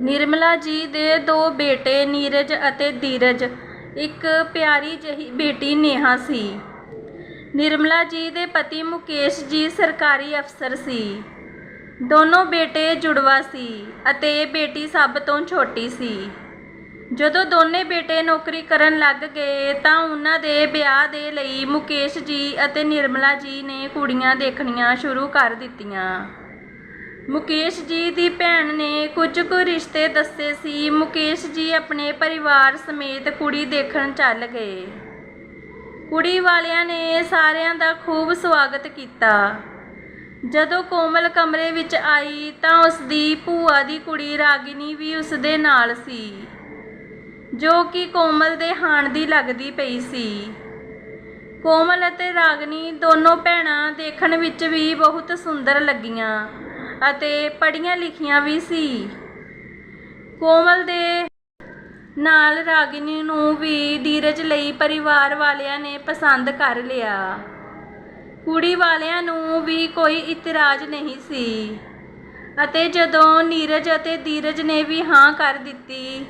ਨਿਰਮਲਾ ਜੀ ਦੇ ਦੋ ਬੇਟੇ ਨੀਰਜ ਅਤੇ ਧੀਰਜ। ਇੱਕ ਪਿਆਰੀ ਜਿਹੀ ਬੇਟੀ ਨੇਹਾ ਸੀ। ਨਿਰਮਲਾ ਜੀ ਦੇ ਪਤੀ ਮੁਕੇਸ਼ ਜੀ ਸਰਕਾਰੀ ਅਫਸਰ ਸੀ। ਦੋਨੋਂ ਬੇਟੇ ਜੁੜਵਾ ਸੀ ਅਤੇ ਬੇਟੀ ਸਭ ਤੋਂ ਛੋਟੀ ਸੀ। ਜਦੋਂ ਦੋਨੇ ਬੇਟੇ ਨੌਕਰੀ ਕਰਨ ਲੱਗ ਗਏ ਤਾਂ ਉਹਨਾਂ ਦੇ ਵਿਆਹ ਦੇ ਲਈ ਮੁਕੇਸ਼ ਜੀ ਅਤੇ ਨਿਰਮਲਾ ਜੀ ਨੇ ਕੁੜੀਆਂ ਦੇਖਣੀਆਂ ਸ਼ੁਰੂ ਕਰ ਦਿੱਤੀਆਂ। ਮੁਕੇਸ਼ ਜੀ ਦੀ ਭੈਣ ਨੇ ਕੁਝ ਕੁ ਰਿਸ਼ਤੇ ਦੱਸੇ ਸੀ। ਮੁਕੇਸ਼ ਜੀ ਆਪਣੇ ਪਰਿਵਾਰ ਸਮੇਤ ਕੁੜੀ ਦੇਖਣ ਚੱਲ ਗਏ। ਕੁੜੀ ਵਾਲਿਆਂ ਨੇ ਸਾਰਿਆਂ ਦਾ ਖੂਬ ਸਵਾਗਤ ਕੀਤਾ। ਜਦੋਂ ਕੋਮਲ ਕਮਰੇ ਵਿੱਚ ਆਈ ਤਾਂ ਉਸ ਦੀ ਭੂਆ ਦੀ ਕੁੜੀ ਰਾਗਿਨੀ ਵੀ ਉਸ ਦੇ ਨਾਲ ਸੀ, ਜੋ ਕਿ ਕੋਮਲ ਦੇ ਹਾਣ ਦੀ ਲੱਗਦੀ ਪਈ ਸੀ। ਕੋਮਲ ਅਤੇ ਰਾਗਨੀ ਦੋਨੋਂ ਭੈਣਾਂ ਦੇਖਣ ਵਿੱਚ ਵੀ ਬਹੁਤ ਸੁੰਦਰ ਲੱਗੀਆਂ। ਅਤੇ ਪੜ੍ਹੀਆਂ ਲਿਖੀਆਂ ਵੀ ਸੀ। ਕੋਮਲ ਦੇ ਨਾਲ ਰਾਗਿਨੀ ਨੂੰ ਵੀ ਧੀਰਜ ਲਈ ਪਰਿਵਾਰ ਵਾਲਿਆਂ ਨੇ ਪਸੰਦ ਕਰ ਲਿਆ। ਕੁੜੀ ਵਾਲਿਆਂ ਨੂੰ ਵੀ ਕੋਈ ਇਤਰਾਜ਼ ਨਹੀਂ ਸੀ। ਅਤੇ ਜਦੋਂ ਨੀਰਜ ਅਤੇ ਧੀਰਜ ਨੇ ਵੀ ਹਾਂ ਕਰ ਦਿੱਤੀ,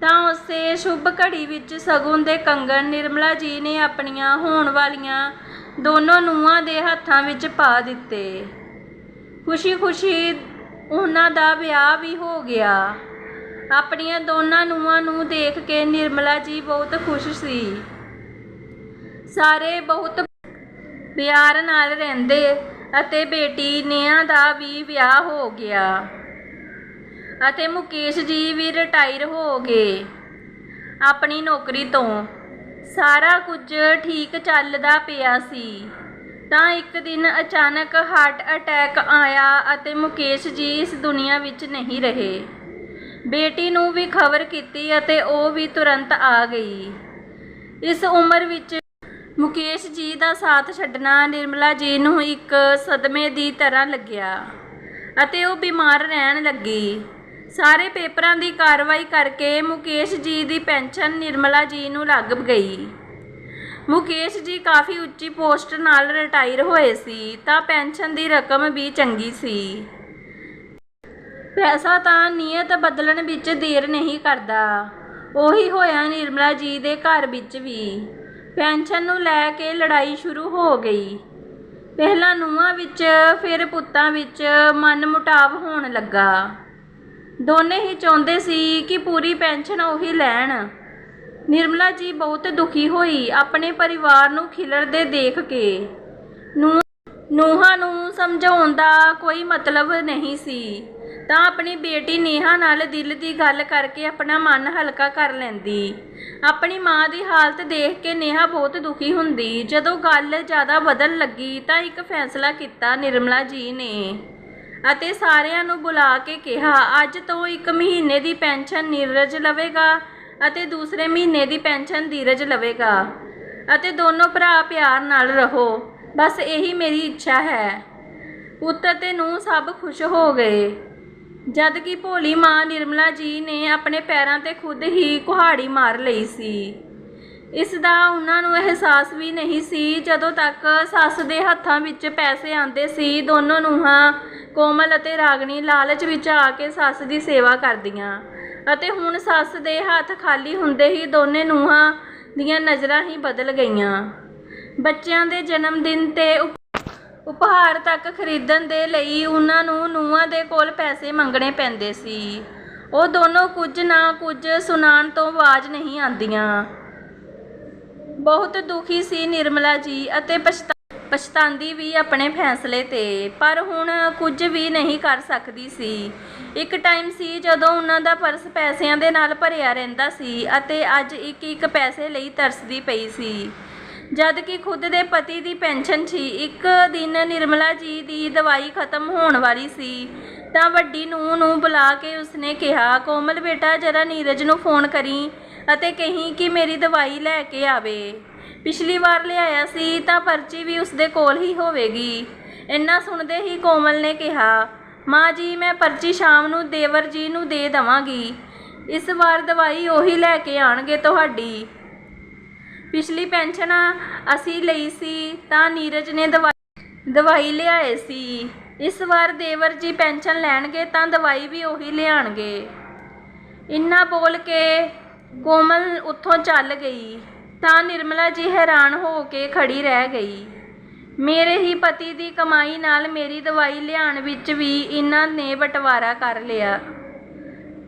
ਤਾਂ ਉਸੇ ਸ਼ੁਭ ਘੜੀ ਵਿੱਚ ਸਗੁਨ ਦੇ ਕੰਗਣ ਨਿਰਮਲਾ ਜੀ ਨੇ ਆਪਣੀਆਂ ਹੋਣ ਵਾਲੀਆਂ ਦੋਨੋਂ ਨੂੰਹਾਂ ਦੇ ਹੱਥਾਂ ਵਿੱਚ ਪਾ ਦਿੱਤੇ। ਖੁਸ਼ੀ-ਖੁਸ਼ੀ ਉਹਨਾਂ ਦਾ ਵਿਆਹ ਵੀ ਹੋ ਗਿਆ। ਆਪਣੀਆਂ ਦੋਨਾਂ ਨੂੰਹਾਂ ਨੂੰ ਦੇਖ ਕੇ ਨਿਰਮਲਾ ਜੀ ਬਹੁਤ ਖੁਸ਼ ਸੀ। ਸਾਰੇ ਬਹੁਤ ਪਿਆਰ ਨਾਲ ਰਹਿੰਦੇ ਅਤੇ ਬੇਟੀ ਨੇਹਾ ਦਾ ਵੀ ਵਿਆਹ ਹੋ ਗਿਆ ਅਤੇ ਮੁਕੇਸ਼ ਜੀ ਵੀ ਰਿਟਾਇਰ ਹੋ ਗਏ ਆਪਣੀ ਨੌਕਰੀ ਤੋਂ। ਸਾਰਾ ਕੁਝ ਠੀਕ ਚੱਲਦਾ ਪਿਆ ਸੀ। ਤਾਂ ਇੱਕ ਦਿਨ ਅਚਾਨਕ ਹਾਰਟ ਅਟੈਕ ਆਇਆ ਅਤੇ ਮੁਕੇਸ਼ ਜੀ ਇਸ ਦੁਨੀਆ ਵਿੱਚ ਨਹੀਂ ਰਹੇ। ਬੇਟੀ ਨੂੰ ਵੀ ਖਬਰ ਕੀਤੀ ਅਤੇ ਉਹ ਵੀ ਤੁਰੰਤ ਆ ਗਈ। ਇਸ ਉਮਰ ਵਿੱਚ ਮੁਕੇਸ਼ ਜੀ ਦਾ ਸਾਥ ਛੱਡਣਾ ਨਿਰਮਲਾ ਜੀ ਨੂੰ ਇੱਕ ਸਦਮੇ ਦੀ ਤਰ੍ਹਾਂ ਲੱਗਿਆ ਅਤੇ ਉਹ ਬਿਮਾਰ ਰਹਿਣ ਲੱਗੀ। ਸਾਰੇ ਪੇਪਰਾਂ ਦੀ ਕਾਰਵਾਈ ਕਰਕੇ ਮੁਕੇਸ਼ ਜੀ ਦੀ ਪੈਨਸ਼ਨ ਨਿਰਮਲਾ ਜੀ ਨੂੰ ਲੱਗ ਗਈ। ਮੁਕੇਸ਼ ਜੀ ਕਾਫੀ ਉੱਚੀ ਪੋਸਟ ਨਾਲ ਰਿਟਾਇਰ ਹੋਏ ਸੀ, ਤਾਂ ਪੈਨਸ਼ਨ ਦੀ ਰਕਮ ਵੀ ਚੰਗੀ ਸੀ। ਪੈਸਾ ਤਾਂ ਨੀਅਤ ਬਦਲਣ ਵਿੱਚ ਦੇਰ ਨਹੀਂ ਕਰਦਾ। ਉਹੀ ਹੋਇਆ ਨਿਰਮਲਾ ਜੀ ਦੇ ਘਰ ਵਿੱਚ ਵੀ। ਪੈਨਸ਼ਨ ਨੂੰ ਲੈ ਕੇ ਲੜਾਈ ਸ਼ੁਰੂ ਹੋ ਗਈ। ਪਹਿਲਾਂ ਨੂੰਹਾਂ ਵਿੱਚ, ਫਿਰ ਪੁੱਤਾਂ ਵਿੱਚ ਮਨਮੁਟਾਵ ਹੋਣ ਲੱਗਾ। ਦੋਨੇ ਹੀ ਚਾਹੁੰਦੇ ਸੀ ਕਿ ਪੂਰੀ ਪੈਨਸ਼ਨ ਉਹੀ ਲੈਣ। ਨਿਰਮਲਾ ਜੀ ਬਹੁਤ ਦੁਖੀ ਹੋਈ, ਆਪਣੇ ਪਰਿਵਾਰ ਨੂੰ ਖਿਲਰਦੇ ਦੇਖ ਕੇ। ਨੂੰ, ਨੂੰਹਾਂ ਨੂੰ ਸਮਝਾਉਣ ਦਾ ਕੋਈ ਮਤਲਬ ਨਹੀਂ ਸੀ। ਤਾਂ ਆਪਣੀ ਬੇਟੀ ਨੇਹਾ ਨਾਲ ਦਿਲ ਦੀ ਗੱਲ ਕਰਕੇ ਆਪਣਾ ਮਨ ਹਲਕਾ ਕਰ ਲੈਂਦੀ। ਆਪਣੀ ਮਾਂ ਦੀ ਹਾਲਤ ਦੇਖ ਕੇ ਨੇਹਾ ਬਹੁਤ ਦੁਖੀ ਹੁੰਦੀ। ਜਦੋਂ ਗੱਲ ਜ਼ਿਆਦਾ ਬਦਲਣ ਲੱਗੀ ਤਾਂ ਇੱਕ ਫੈਸਲਾ ਕੀਤਾ ਨਿਰਮਲਾ ਜੀ ਨੇ ਅਤੇ ਸਾਰਿਆਂ ਨੂੰ ਬੁਲਾ ਕੇ ਕਿਹਾ, ਅੱਜ ਤੋਂ ਇੱਕ ਮਹੀਨੇ ਦੀ ਪੈਨਸ਼ਨ ਨੀਰਜ ਲਵੇਗਾ। ਅਤੇ ਦੂਸਰੇ ਮਹੀਨੇ ਦੀ ਪੈਨਸ਼ਨ ਧੀਰਜ ਲਵੇਗਾ। ਅਤੇ ਦੋਨੋਂ ਭਰਾ ਪਿਆਰ ਨਾਲ ਰਹੋ। ਬਸ ਇਹੀ ਮੇਰੀ ਇੱਛਾ ਹੈ। ਪੁੱਤ ਤੇ ਨੂੰ ਸਭ ਖੁਸ਼ ਹੋ ਗਏ। ਜਦ ਕਿ ਭੋਲੀ ਮਾਂ ਨਿਰਮਲਾ ਜੀ ਨੇ ਆਪਣੇ ਪੈਰਾਂ ਤੇ ਖੁਦ ਹੀ ਕੁਹਾੜੀ ਮਾਰ ਲਈ ਸੀ। ਇਸ ਦਾ ਉਹਨਾਂ ਨੂੰ ਅਹਿਸਾਸ ਵੀ ਨਹੀਂ ਸੀ ਜਦੋਂ ਤੱਕ ਸੱਸ ਦੇ ਹੱਥਾਂ ਵਿੱਚ ਪੈਸੇ ਆਉਂਦੇ ਸੀ। ਦੋਨੋਂ ਨੂੰਹਾਂ ਕੋਮਲ ਅਤੇ ਰਾਗਣੀ ਲਾਲਚ ਵਿੱਚ ਆ ਕੇ ਸੱਸ ਦੀ ਸੇਵਾ ਕਰਦੀਆਂ। ਅਤੇ ਹੁਣ ਸੱਸ ਦੇ ਹੱਥ ਖਾਲੀ ਹੁੰਦੇ ਹੀ ਦੋਨੇ ਨੂੰਹਾਂ ਦੀਆਂ ਨਜ਼ਰਾਂ ਹੀ ਬਦਲ ਗਈਆਂ। ਬੱਚਿਆਂ ਦੇ ਜਨਮ ਦਿਨ ਤੇ ਉਪ- ਉਪਹਾਰ ਤੱਕ ਖਰੀਦਣ ਦੇ ਲਈ ਉਹਨਾਂ ਨੂੰ ਨੂੰਹਾਂ ਦੇ ਕੋਲ ਪੈਸੇ ਮੰਗਣੇ ਪੈਂਦੇ ਸੀ। ਉਹ ਦੋਨੋਂ ਕੁਝ ਨਾ ਕੁਝ ਸੁਣਾਉਣ ਤੋਂ ਆਵਾਜ਼ ਨਹੀਂ ਆਉਂਦੀਆਂ। ਬਹੁਤ ਦੁਖੀ ਸੀ ਨਿਰਮਲਾ ਜੀ ਅਤੇ ਪਛਤਾ ਪਛਤਾਉਂਦੀ ਵੀ ਆਪਣੇ ਫੈਸਲੇ ਤੇ, ਪਰ ਹੁਣ ਕੁਝ ਵੀ ਨਹੀਂ ਕਰ ਸਕਦੀ ਸੀ। ਇੱਕ ਟਾਈਮ ਸੀ ਜਦੋਂ ਉਹਨਾਂ ਦਾ ਪਰਸ ਪੈਸਿਆਂ ਦੇ ਨਾਲ ਭਰਿਆ ਰਹਿੰਦਾ ਸੀ ਅਤੇ ਅੱਜ ਇੱਕ ਇੱਕ ਪੈਸੇ ਲਈ ਤਰਸਦੀ ਪਈ ਸੀ। ਜਦ ਕਿ ਖੁਦ ਦੇ ਪਤੀ ਦੀ ਪੈਨਸ਼ਨ ਸੀ, ਇੱਕ ਦਿਨ ਨਿਰਮਲਾ ਜੀ ਦੀ ਦਵਾਈ ਖਤਮ ਹੋਣ ਵਾਲੀ ਸੀ, ਤਾਂ ਵੱਡੀ ਨੂੰਹ ਨੂੰ ਬੁਲਾ ਕੇ ਉਸਨੇ ਕਿਹਾ, ਕੋਮਲ ਬੇਟਾ, ਜਰਾ ਨੀਰਜ ਨੂੰ ਫੋਨ ਕਰੀ ਅਤੇ ਕਹੀਂ ਕਿ ਮੇਰੀ ਦਵਾਈ ਲੈ ਕੇ ਆਵੇ। ਪਿਛਲੀ ਵਾਰ ਲਿਆਇਆ ਸੀ ਤਾਂ ਪਰਚੀ ਵੀ ਉਸਦੇ ਕੋਲ ਹੀ ਹੋਵੇਗੀ। ਇੰਨਾ ਸੁਣਦੇ ਹੀ ਕੋਮਲ ਨੇ ਕਿਹਾ, ਮਾਂ ਜੀ, ਮੈਂ ਪਰਚੀ ਸ਼ਾਮ ਨੂੰ ਦੇਵਰ ਜੀ ਨੂੰ ਦੇ ਦਵਾਂਗੀ। ਇਸ ਵਾਰ ਦਵਾਈ ਉਹੀ ਲੈ ਕੇ ਆਣਗੇ ਤੁਹਾਡੀ। ਪਿਛਲੀ ਪੈਨਸ਼ਨ ਅਸੀਂ ਲਈ ਸੀ ਤਾਂ ਨੀਰਜ ਨੇ ਦਵਾਈ ਦਵਾਈ ਲਿਆਏ ਸੀ। ਇਸ ਵਾਰ ਦੇਵਰ ਜੀ ਪੈਨਸ਼ਨ ਲੈਣਗੇ ਤਾਂ ਦਵਾਈ ਵੀ ਉਹੀ ਲਿਆਣਗੇ। ਇੰਨਾ ਬੋਲ ਕੇ ਕੋਮਲ ਉੱਥੋਂ ਚੱਲ ਗਈ। ਤਾਂ ਨਿਰਮਲਾ ਜੀ ਹੈਰਾਨ ਹੋ ਕੇ ਖੜੀ ਰਹਿ ਗਈ। ਮੇਰੇ ਹੀ ਪਤੀ ਦੀ ਕਮਾਈ ਨਾਲ ਮੇਰੀ ਦਵਾਈ ਲਿਆਉਣ ਵਿੱਚ ਵੀ ਇਹਨਾਂ ਨੇ ਬਟਵਾਰਾ ਕਰ ਲਿਆ।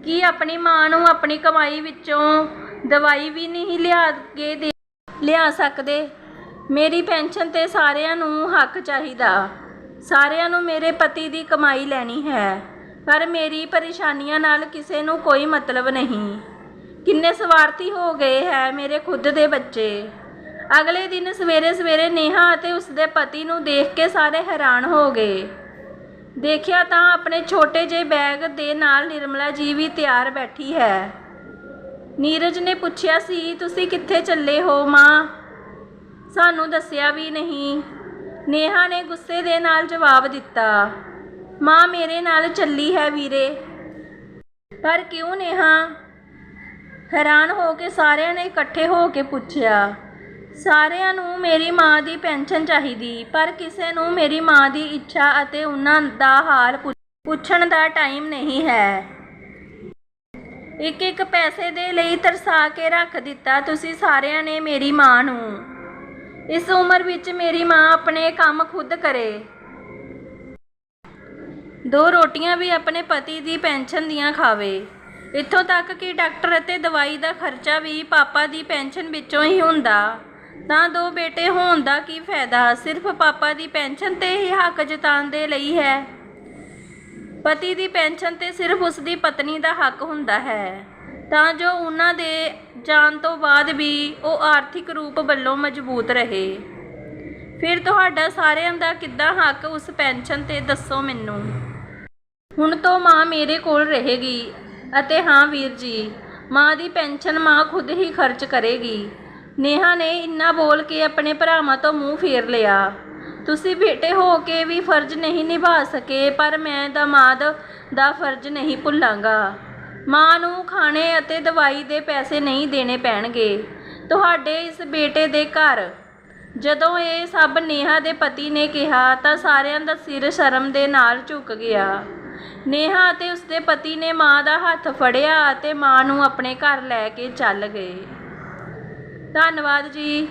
ਕੀ ਆਪਣੀ ਮਾਂ ਨੂੰ ਆਪਣੀ ਕਮਾਈ ਵਿੱਚੋਂ ਦਵਾਈ ਵੀ ਨਹੀਂ ਲਿਆ ਕੇ ਦੇ ਲਿਆ ਸਕਦੇ? ਮੇਰੀ ਪੈਨਸ਼ਨ ਤੇ ਸਾਰਿਆਂ ਨੂੰ ਹੱਕ ਚਾਹੀਦਾ। ਸਾਰਿਆਂ ਨੂੰ ਮੇਰੇ ਪਤੀ ਦੀ ਕਮਾਈ ਲੈਣੀ ਹੈ, ਪਰ ਮੇਰੀ ਪਰੇਸ਼ਾਨੀਆਂ ਨਾਲ ਕਿਸੇ ਨੂੰ ਕੋਈ ਮਤਲਬ ਨਹੀਂ। ਕਿੰਨੇ ਸਵਾਰਥੀ ਹੋ ਗਏ ਹੈ ਮੇਰੇ ਖੁਦ ਦੇ ਬੱਚੇ। ਅਗਲੇ ਦਿਨ ਸਵੇਰੇ ਸਵੇਰੇ ਨੇਹਾ ਅਤੇ ਉਸਦੇ ਪਤੀ ਨੂੰ ਦੇਖ ਕੇ ਸਾਰੇ ਹੈਰਾਨ ਹੋ ਗਏ। ਦੇਖਿਆ ਤਾਂ ਆਪਣੇ ਛੋਟੇ ਜਿਹੇ ਬੈਗ ਦੇ ਨਾਲ ਨਿਰਮਲਾ ਜੀ ਵੀ ਤਿਆਰ ਬੈਠੀ ਹੈ। ਨੀਰਜ ਨੇ ਪੁੱਛਿਆ, ਸੀ, ਤੁਸੀਂ ਕਿੱਥੇ ਚੱਲੇ ਹੋ, ਮਾਂ? ਸਾਨੂੰ ਦੱਸਿਆ ਵੀ ਨਹੀਂ। ਨੇਹਾ ਨੇ ਗੁੱਸੇ ਦੇ ਨਾਲ ਜਵਾਬ ਦਿੱਤਾ, ਮਾਂ ਮੇਰੇ ਨਾਲ ਚੱਲੀ ਹੈ ਵੀਰੇ। ਪਰ ਕਿਉਂ ਨੇਹਾ? ਹੈਰਾਨ ਹੋ ਕੇ ਸਾਰਿਆਂ ਨੇ ਇਕੱਠੇ ਹੋ ਕੇ ਪੁੱਛਿਆ, ਸਾਰਿਆਂ ਨੂੰ ਮੇਰੀ ਮਾਂ ਦੀ ਪੈਨਸ਼ਨ ਚਾਹੀਦੀ, ਪਰ ਕਿਸੇ ਨੂੰ ਮੇਰੀ ਮਾਂ ਦੀ ਇੱਛਾ ਅਤੇ ਉਹਨਾਂ ਦਾ ਹਾਲ ਪੁੱਛਣ ਦਾ ਟਾਈਮ ਨਹੀਂ ਹੈ। ਇੱਕ ਇੱਕ ਪੈਸੇ ਦੇ ਲਈ ਤਰਸਾ ਕੇ ਰੱਖ ਦਿੱਤਾ ਤੁਸੀਂ ਸਾਰਿਆਂ ਨੇ ਮੇਰੀ ਮਾਂ ਨੂੰ। ਇਸ ਉਮਰ ਵਿੱਚ ਮੇਰੀ ਮਾਂ ਆਪਣੇ ਕੰਮ ਖੁਦ ਕਰੇ। ਦੋ ਰੋਟੀਆਂ ਵੀ ਆਪਣੇ ਪਤੀ ਦੀ ਪੈਨਸ਼ਨ ਦੀਆਂ ਖਾਵੇ। ਇੱਥੋਂ ਤੱਕ ਕਿ ਡਾਕਟਰ ਅਤੇ ਦਵਾਈ ਦਾ ਖਰਚਾ ਵੀ ਪਾਪਾ ਦੀ ਪੈਨਸ਼ਨ ਵਿੱਚੋਂ ਹੀ ਹੁੰਦਾ। ਤਾਂ ਦੋ ਬੇਟੇ ਹੋਣ ਦਾ ਕੀ ਫਾਇਦਾ? ਸਿਰਫ ਪਾਪਾ ਦੀ ਪੈਨਸ਼ਨ ਤੇ ਹੀ ਹੱਕ ਜਤਾਉਣ ਦੇ ਲਈ ਹੈ। ਪਤੀ ਦੀ ਪੈਨਸ਼ਨ ਤੇ ਸਿਰਫ ਉਸ ਦੀ ਪਤਨੀ ਦਾ ਹੱਕ ਹੁੰਦਾ ਹੈ। ਤਾਂ ਜੋ ਉਹਨਾਂ ਦੇ ਜਾਣ ਤੋਂ ਬਾਅਦ ਵੀ ਉਹ ਆਰਥਿਕ ਰੂਪ ਵੱਲੋਂ ਮਜ਼ਬੂਤ ਰਹੇ। ਫਿਰ ਤੁਹਾਡਾ ਸਾਰਿਆਂ ਦਾ ਕਿੱਦਾਂ ਹੱਕ? ਉਸ ਪੈਨਸ਼ਨ ਤੇ ਦੱਸੋ ਮੈਨੂੰ। ਹੁਣ ਤੋਂ ਮਾਂ ਮੇਰੇ ਕੋਲ ਰਹੇਗੀ। ਅਤੇ ਹਾਂ ਵੀਰ ਜੀ, ਮਾਂ ਦੀ ਪੈਨਸ਼ਨ ਮਾਂ ਖੁਦ ਹੀ ਖਰਚ ਕਰੇਗੀ। ਨੇਹਾ ਨੇ ਇੰਨਾ ਬੋਲ ਕੇ ਆਪਣੇ ਭਰਾਵਾਂ ਤੋਂ ਮੂੰਹ ਫੇਰ ਲਿਆ। ਤੁਸੀਂ ਬੇਟੇ ਹੋ ਕੇ ਵੀ ਫਰਜ਼ ਨਹੀਂ ਨਿਭਾ ਸਕੇ, ਪਰ ਮੈਂ ਦਮਾਦ ਦਾ ਫਰਜ਼ ਨਹੀਂ ਭੁੱਲਾਂਗਾ। ਮਾਂ ਨੂੰ ਖਾਣੇ ਅਤੇ ਦਵਾਈ ਦੇ ਪੈਸੇ ਨਹੀਂ ਦੇਣੇ ਪੈਣਗੇ। ਤੁਹਾਡੇ ਇਸ ਬੇਟੇ ਦੇ ਘਰ। ਜਦੋਂ ਇਹ ਸਭ ਨੇਹਾ ਦੇ ਪਤੀ ਨੇ ਕਿਹਾ, ਤਾਂ ਸਾਰਿਆਂ ਦਾ ਸਿਰ ਸ਼ਰਮ ਦੇ ਨਾਲ ਝੁਕ ਗਿਆ। ਨੇਹਾ ਅਤੇ ਉਸਦੇ ਪਤੀ ਨੇ ਮਾਂ ਦਾ ਹੱਥ ਫੜਿਆ ਅਤੇ ਮਾਂ ਨੂੰ ਆਪਣੇ ਘਰ ਲੈ ਕੇ ਚੱਲ ਗਏ। ਧੰਨਵਾਦ ਜੀ।